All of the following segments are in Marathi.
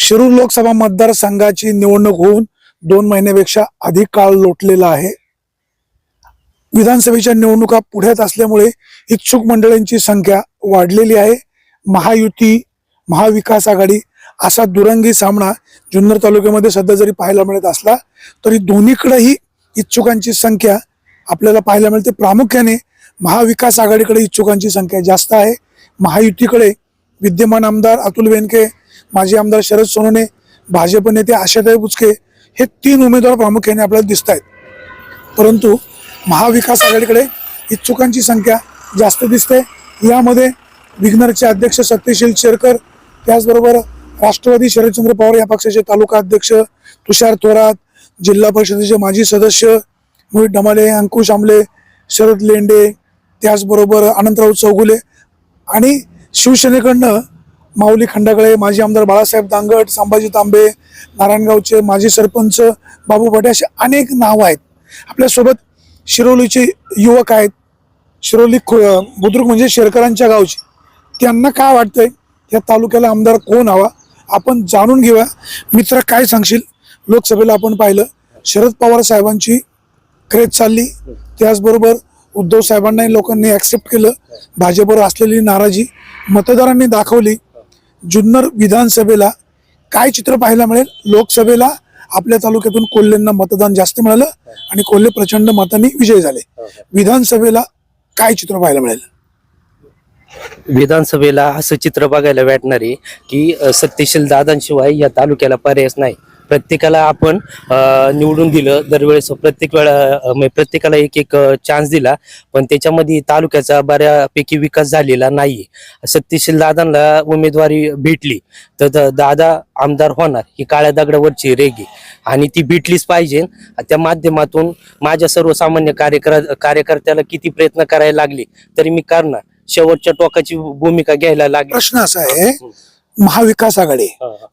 शिरूर लोकसभा मतदारसंघाची निवडणूक होऊन दोन महिन्यापेक्षा अधिक काळ लोटलेला आहे. विधानसभेच्या निवडणुका पुढ्यात असल्यामुळे इच्छुक मंडळींची संख्या वाढलेली आहे. महायुती महाविकास आघाडी असा दुरंगी सामना जुन्नर तालुक्यामध्ये सध्या जरी पाहायला मिळत असला तरी दोन्हीकडेही इच्छुकांची संख्या आपल्याला पाहायला मिळते. प्रामुख्याने महाविकास आघाडीकडे इच्छुकांची संख्या जास्त आहे. महायुतीकडे विद्यमान आमदार अतुल वेनके माजी आमदार शरद सोनवणे भाजप नेते आशाताई बुचके हे तीन उमेदवार प्रामुख्याने आपल्याला दिसत आहेत परंतु महाविकास आघाडीकडे इच्छुकांची संख्या जास्त दिसते. यामध्ये विघ्नरचे अध्यक्ष सत्यशील शेरकर त्याचबरोबर राष्ट्रवादी शरदचंद्र पवार या पक्षाचे तालुका अध्यक्ष तुषार थोरात जिल्हा परिषदेचे माजी सदस्य मोहित डमाले अंकुश आमले शरद लेंडे त्याचबरोबर अनंतराव चौगुले आणि शिवसेनेकडनं माऊली खंडागळे माजी आमदार बाळासाहेब दांगट संभाजी तांबे नारायणगावचे माजी सरपंच बाबू भटे असे अनेक नावं आहेत. आपल्यासोबत शिरोलीचे युवक आहेत. शिरोली खु- बुद्रुक म्हणजे शेरकरांच्या गावचे. त्यांना काय वाटतंय? या तालुक्याला आमदार कोण हवा? आपण जाणून घेऊया. मित्र काय सांगशील? लोकसभेला आपण पाहिलं शरद पवार साहेबांची क्रेज चालली. त्याचबरोबर उद्धव साहेबांनाही लोकांनी ऍक्सेप्ट केलं. भाजपवर असलेली नाराजी मतदारांनी दाखवली. जुन्नर विधानसभेला काय चित्र पाहायला मिळेल? लोकसभेला आपल्या तालुक्यातून कोल्हेंना मतदान जास्त मिळालं आणि कोल्हे प्रचंड मतांनी विजय झाले. विधानसभेला काय चित्र पाहायला मिळेल? विधानसभेला असं चित्र बघायला भेटणार आहे की सत्यशील दादांशिवाय या तालुक्याला पर्यायच नाही. प्रत्येकाला आपण निवडून दिलं दरवेळेस. प्रत्येक वेळा म्हणजे प्रत्येकाला एक एक चान्स दिला. पण त्याच्यामध्ये तालुक्याचा बऱ्यापैकी विकास झालेला नाहीये. सत्यशील दादांना उमेदवारी भेटली तर दादा आमदार होणार ही काळ्या दगडावरची रेगी आणि ती भेटलीच पाहिजे. त्या माध्यमातून माझ्या सर्वसामान्य कार्यकर कार्यकर्त्याला किती प्रयत्न करायला लागले तरी मी करणार. शेवटच्या टोकाची भूमिका घ्यायला लागली. प्रश्न असा आहे महाविकास आघाडी.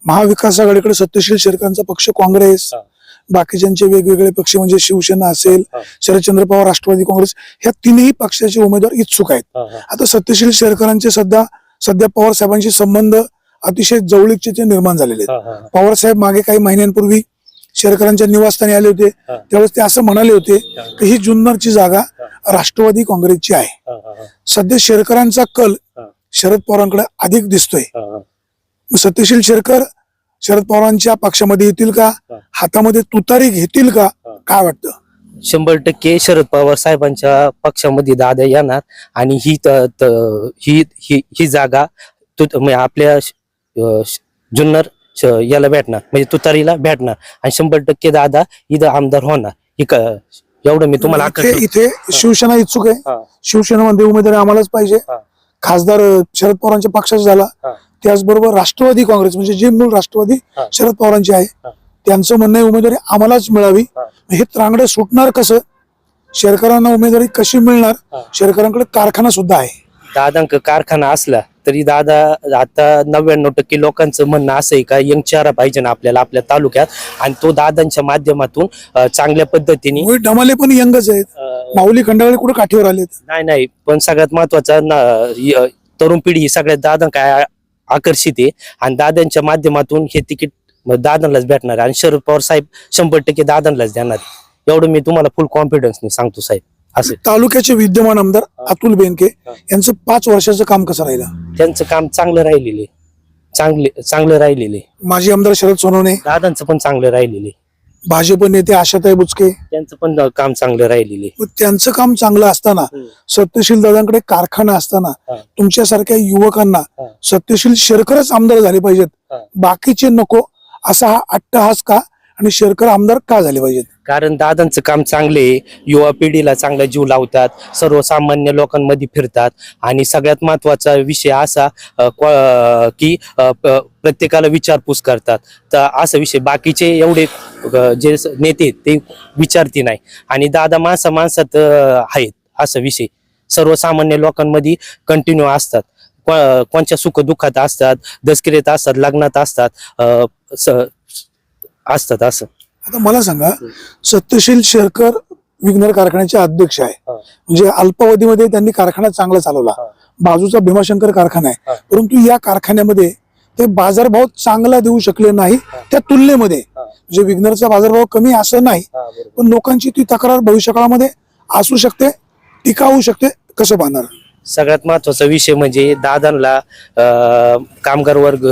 महाविकास आघाडीकडे सत्यशील शेरकांचा पक्ष काँग्रेस. बाकीच्यांचे वेगवेगळे पक्ष म्हणजे शिवसेना असेल. शरदचंद्र पवार राष्ट्रवादी काँग्रेस ह्या तिन्ही पक्षाचे उमेदवार इच्छुक आहेत. आता सत्यशील शेरकरांचे सध्या सध्या पवार साहेबांशी संबंध अतिशय जवळीकचे निर्माण झालेले आहेत. पवार साहेब मागे काही महिन्यांपूर्वी शेरकरांच्या निवासस्थानी आले होते. त्यावेळेस ते असं म्हणाले होते की ही जुन्नरची जागा राष्ट्रवादी काँग्रेसची आहे. सध्या शेरकरांचा कल. शरद पवारांकडे अधिक दिसतोय. सत्यशील शेरकर शरद पवारांच्या पक्षामध्ये येतील का. हातामध्ये तुतारी घेतील का. काय वाटतं शंभर टक्के शरद पवार साहेबांच्या पक्षामध्ये दादा येणार आणि ही त- त- ही ही ही जागा तु म्हणजे आपल्या जुन्नर याला भेटणार म्हणजे तुतारीला भेटणार आणि शंभर टक्के दादा इथं आमदार होणार ही एवढं मी तुम्हाला इथे शिवसेना इच्छुक आहे. शिवसेनेमध्ये उमेदवारी आम्हालाच पाहिजे. खासदार शरद पवारांच्या पक्षाचा झाला. त्याचबरोबर राष्ट्रवादी काँग्रेस म्हणजे जी मूळ राष्ट्रवादी. शरद पवारांची आहे. त्यांचं म्हणणं आहे उमेदवारी आम्हालाच मिळावी. हा. त्रांगडं सुटणार कसं? शेरकरांना उमेदवारी कशी मिळणार. शेरकरांकडे कारखाना सुद्धा आहे. दादांक कारखाना असला तरी दादा आता नव्याण्णव टक्के लोकांचं म्हणणं असं आहे का? यंग चेहरा पाहिजे ना आपल्याला आपल्या तालुक्यात. आणि तो दादांच्या माध्यमातून चांगल्या पद्धतीने डमाले पण यंगच आहेत. माऊली खंडागळे कुठे काठीवर आलेत? नाही नाही. पण सगळ्यात महत्त्वाचा तरुण पिढी सगळ्यात दादा काय आकर्षित आहे आणि दादांच्या माध्यमातून हे तिकीट दादांनाच भेटणार. आणि शरद पवार साहेब शंभर टक्के दादांनाच देणार. एवढं मी तुम्हाला फुल कॉन्फिडन्सने सांगतो साहेब असं तालुक्याचे विद्यमान आमदार. अतुल बेनके. यांचं पाच वर्षाचं काम कसं राहिलं त्यांचं काम चांगलं राहिलेले चांगले चांगलं राहिलेले माजी आमदार शरद सोनवणे दादांचं पण चांगलं राहिलेले भाजप नेते आशाताई बुचके. त्यांचं पण काम चांगलं राहिलेले मग त्यांचं काम चांगलं असताना. सत्यशील दादांकडे कारखाना असताना हा. तुमच्यासारख्या युवकांना हा. सत्यशील शेरकरच आमदार झाले पाहिजेत. हा. बाकीचे नको असा हा अट्टहास का आणि शेरकर आमदार का झाले पाहिजेत? कारण दादांचं काम चांगले युवा पिढीला चांगला जीव लावतात. सर्वसामान्य लोकांमध्ये फिरतात. आणि सगळ्यात महत्त्वाचा विषय असा अ, क्व- अ, की अ, प- प्रत्येकाला विचारपूस करतात. तर असा विषय. बाकीचे एवढे जे नेते ते विचारती नाही. आणि दादा माणसा माणसात आहेत असा विषय. सर्वसामान्य लोकांमध्ये कंटिन्यू असतात. को- कोणत्या सुख दुःखात असतात दसकिरेत असतात लग्नात असतात असतात असं. आता मला सांगा सत्यशील शेरकर विघ्नर कारखान्याचे अध्यक्ष आहे. म्हणजे अल्पावधीमध्ये त्यांनी कारखाना चांगला चालवला. बाजूचा भीमाशंकर कारखाना आहे. परंतु या कारखान्यामध्ये ते बाजारभाव चांगला देऊ शकले नाही त्या तुलनेमध्ये. म्हणजे विग्नरचा बाजारभाव कमी असं नाही पण लोकांची ती तक्रार भविष्यकाळामध्ये असू शकते टीका होऊ शकते कसं पाहणार? सगळ्यात महत्त्वाचा विषय म्हणजे दादांना कामगार वर्ग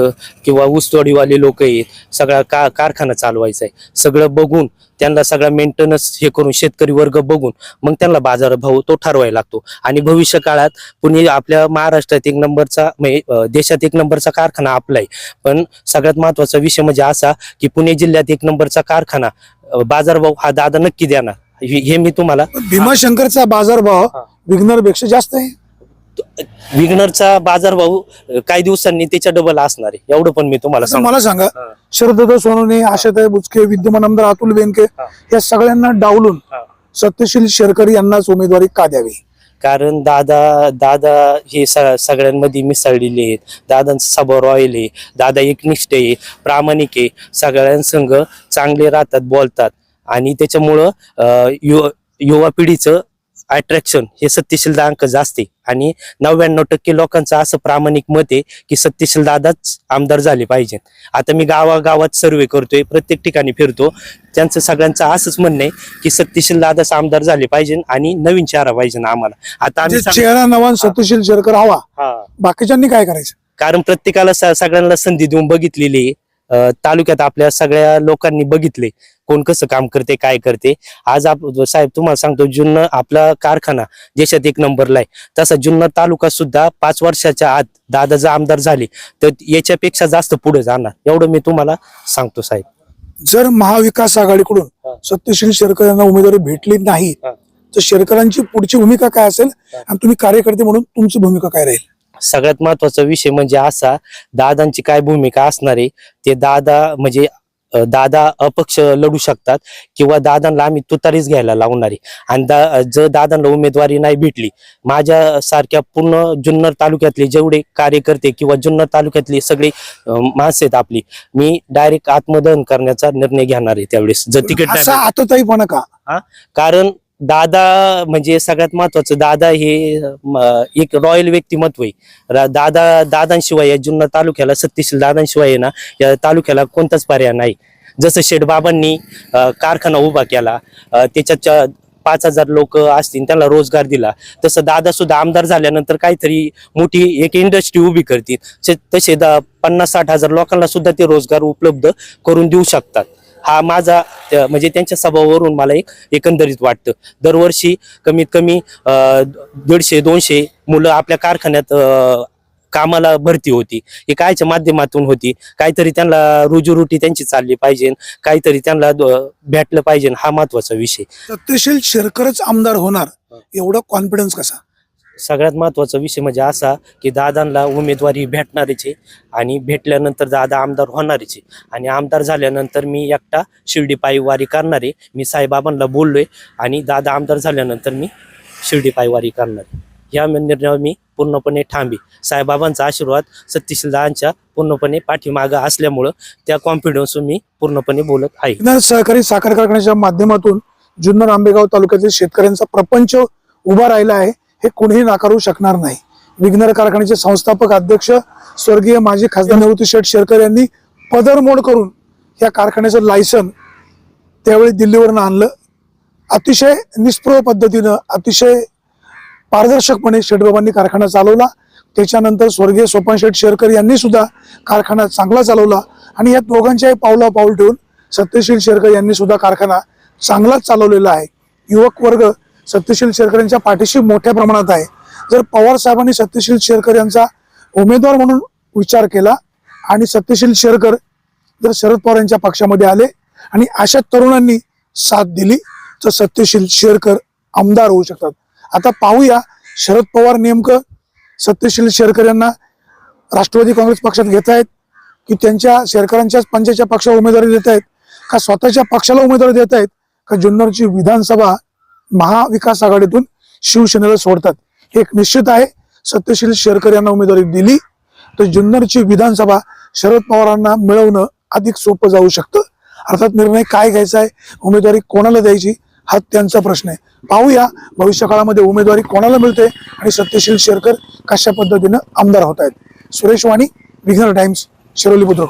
किंवा ऊसतोडीवाले लोक आहेत सगळा का कारखाना चालवायचा आहे. सगळं बघून त्यांना सगळा मेंटेनन्स हे करून शेतकरी वर्ग बघून मग त्यांना बाजारभाव तो ठरवायला लागतो. आणि भविष्य काळात पुणे आपल्या महाराष्ट्रात एक नंबरचा म्हणजे देशात एक नंबरचा कारखाना आपला आहे. पण सगळ्यात महत्त्वाचा विषय म्हणजे असा की पुणे जिल्ह्यात एक नंबरचा कारखाना बाजारभाव हा दादा नक्की देणार हे हे मी तुम्हाला भीमाशंकरचा बाजारभाव हा. विग्नरपेक्षा जास्त आहे. विग्नरचा बाजारभाव काही दिवसांनी त्याच्या डबल असणार आहे. एवढं पण मी तुम्हाला सांगतो मला सांगा. शरदत्त सोनवणे आशाताई बुचके विद्यमान आमदार अतुल बेनके. या सगळ्यांना डावलून. सत्यशील शेरकर यांनाच उमेदवारी का द्यावी? कारण दादा दादा हे सगळ्यांमध्ये मिसळलेले आहेत. दादांचा स्वभाव रॉयल आहे. दादा एकनिष्ठ आहे प्रामाणिक आहे. सगळ्यांसंग चांगले राहतात बोलतात. आणि त्याच्यामुळं युवा युवा पिढीचं अट्रॅक्शन हे सत्यशील दादांक जास्त आहे. आणि नव्याण्णव टक्के लोकांचं असं प्रामाणिक मत आहे की सत्यशील दादाच आमदार झाले पाहिजेत. आता मी गावागावात सर्वे करतोय प्रत्येक ठिकाणी फिरतो. त्यांचं सगळ्यांचं असंच म्हणणं आहे की सत्यशील दादाच आमदार झाले पाहिजे आणि नवीन चेहरा पाहिजे आम्हाला. आता आम्ही चेहरा नवान सत्यशील शेरकर हवा. हा. बाकीच्यांनी काय करायचं? कारण प्रत्येकाला सगळ्यांना संधी देऊन बघितलेली आहे. तालुक्यात आपल्या सगळ्या लोकांनी बघितले कोण कसं काम करते काय करते. आज आप साहेब तुम्हाला सांगतो जुन्नर आपला कारखाना देशात एक नंबरला आहे. तसा जुन्नर तालुका सुद्धा पाच वर्षाच्या आत दादा जर आमदार झाले तर याच्यापेक्षा जास्त पुढे जाणार. एवढं मी तुम्हाला सांगतो साहेब. जर महाविकास आघाडीकडून. सत्यशील शेरकर यांना उमेदवारी भेटली नाही. तर शेरकरांची पुढची भूमिका काय असेल? आणि तुम्ही कार्यकर्ते म्हणून तुमची भूमिका काय राहील? सगळ्यात महत्त्वाचा विषय म्हणजे असा दादांची काय भूमिका असणार आहे ते दादा म्हणजे दादा अपक्ष लढू शकतात किंवा दादांना आम्ही तुतारीच घ्यायला लावणार आहे. आणि दा जर दादांना उमेदवारी नाही भेटली माझ्या सारख्या पूर्ण जुन्नर तालुक्यातले जेवढे कार्यकर्ते किंवा जुन्नर तालुक्यातले सगळे माणसं आहेत आपली मी डायरेक्ट आत्मदहन करण्याचा निर्णय घेणार आहे त्यावेळेस. जर तिकीट आतताईपणा का? कारण दादा म्हणजे सगळ्यात महत्वाचं दादा हे एक रॉयल व्यक्तिमत्व आहे. दादा दादांशिवाय या जुन्नर तालुक्याला सत्यशील दादांशिवाय आहे ना या तालुक्याला कोणताच पर्याय नाही. जसं शेठबाबांनी कारखाना उभा केला त्याच्यात पाच हजार लोक असतील त्यांना रोजगार दिला. तसं दादा सुद्धा आमदार झाल्यानंतर काहीतरी मोठी एक इंडस्ट्री उभी करतील. तसे- पन्नास साठ हजार लोकांना सुद्धा ते रोजगार उपलब्ध करून देऊ शकतात. हा माझा म्हणजे त्यांच्या स्वभावावरून मला एक एकंदरीत वाटतं. दरवर्षी कमीत कमी अं, दीडशे दोनशे मुलं आपल्या कारखान्यात कामाला भरती होती. हे कायच्या माध्यमातून होती. काहीतरी त्यांना रुजूरुटी त्यांची चालली पाहिजे. काहीतरी त्यांना भेटलं पाहिजे. हा महत्त्वाचा विषय. सत्यशील शेरकरच आमदार होणार एवढा कॉन्फिडन्स कसा? सगळ्यात महत्त्वाचा विषय म्हणजे असा की दादांना उमेदवारी भेटणारीचे आहे आणि भेटल्यानंतर दादा आमदार होणारीचे आहे. आणि आमदार झाल्यानंतर मी एकटा शिर्डी पायवारी करणार. आहे मी साईबाबांना बोललोय आणि दादा आमदार झाल्यानंतर मी शिर्डी पायवारी करणार आहे. या निर्णयावर मी पूर्णपणे ठांबी साईबाबांचा आशीर्वाद सत्यशीलदांच्या पूर्णपणे पाठीमागं असल्यामुळं त्या कॉन्फिडन्स मी पूर्णपणे बोलत आहे. सहकारी साखर कारखान्याच्या माध्यमातून जुन्नर आंबेगाव तालुक्यातील शेतकऱ्यांचा प्रपंच उभा राहिला आहे. हे कुणीही नाकारू शकणार नाही. विघ्नर कारखान्याचे संस्थापक अध्यक्ष स्वर्गीय माजी खासदार निवृत्ती शेठ शेरकर यांनी पदरमोड करून या कारखान्याचं लायसन त्यावेळी दिल्लीवरनं आणलं. अतिशय निष्प्रभ पद्धतीनं अतिशय पारदर्शकपणे शेठबाबांनी कारखाना चालवला. त्याच्यानंतर स्वर्गीय सोपान शेठ शेरकर यांनी सुद्धा कारखाना चांगला चालवला आणि या दोघांच्याही पावला पाऊल ठेवून सत्यशील शेरकर यांनी सुद्धा कारखाना चांगलाच चालवलेला आहे. युवक वर्ग सत्यशील शेरकर यांच्या पाठीशी मोठ्या प्रमाणात आहे. जर पवार साहेबांनी सत्यशील शेरकर यांचा उमेदवार म्हणून विचार केला आणि सत्यशील शेरकर जर शरद पवार यांच्या पक्षामध्ये आले आणि अशा तरुणांनी साथ दिली तर सत्यशील शेरकर आमदार होऊ शकतात. आता पाहूया शरद पवार नेमकं सत्यशील शेरकर यांना राष्ट्रवादी काँग्रेस पक्षात घेत आहेत की त्यांच्या शेरकरांच्याच पंचायतच्या पक्षाला उमेदवारी देत आहेत का स्वतःच्या पक्षाला उमेदवारी देत आहेत का जुन्नरची विधानसभा महाविकास आघाडीतून शिवसेनेला सोडतात. हे एक निश्चित आहे. सत्यशील शेरकर यांना उमेदवारी दिली. तर जुन्नरची विधानसभा शरद पवारांना मिळवणं अधिक सोपं जाऊ शकतं. अर्थात निर्णय काय घ्यायचा आहे? उमेदवारी कोणाला द्यायची? हा त्यांचा प्रश्न आहे. पाहूया भविष्य काळामध्ये उमेदवारी कोणाला मिळते आणि सत्यशील शेरकर कशा पद्धतीनं आमदार होत आहेत. सुरेश वाणी विघ्नर टाइम्स शिरोली बुद्रुक.